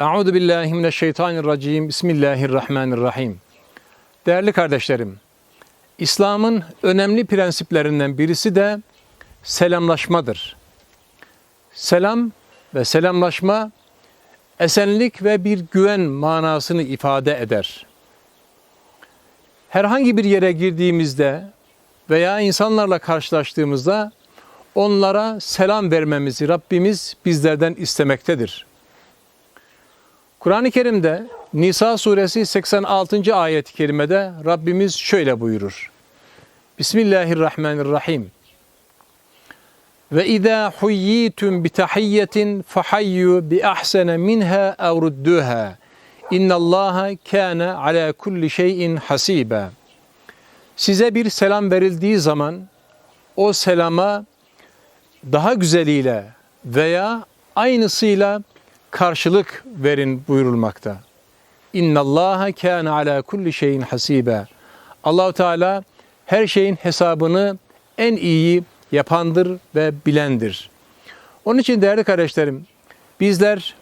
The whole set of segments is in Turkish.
Euzu billahi mineşşeytanirracim. Bismillahirrahmanirrahim. Değerli kardeşlerim, İslam'ın önemli prensiplerinden birisi de selamlaşmadır. Selam ve selamlaşma esenlik ve bir güven manasını ifade eder. Herhangi bir yere girdiğimizde veya insanlarla karşılaştığımızda onlara selam vermemizi Rabbimiz bizlerden istemektedir. Kur'an-ı Kerim'de Nisa suresi 86. ayet-i kerimede Rabbimiz şöyle buyurur. Bismillahirrahmanirrahim. Ve izâ huyyitum bi tahiyyetin fahayyu bi ahsene minha ev rudduha. İnnallâhe kâne alâ kulli şeyin hasiba. Size bir selam verildiği zaman o selama daha güzeliyle veya aynısıyla karşılık verin buyurulmakta. İnna Allaha kana ala kulli şeyin hasibe. Allahu Teala her şeyin hesabını en iyi yapandır ve bilendir. Onun için değerli kardeşlerim, bizler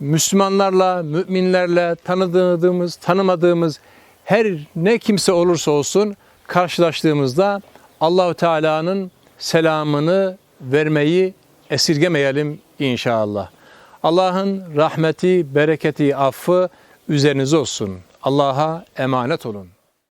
Müslümanlarla, müminlerle, tanıdığımız, tanımadığımız her ne kimse olursa olsun karşılaştığımızda Allahu Teala'nın selamını vermeyi esirgemeyelim inşallah. Allah'ın rahmeti, bereketi, affı üzerinize olsun. Allah'a emanet olun.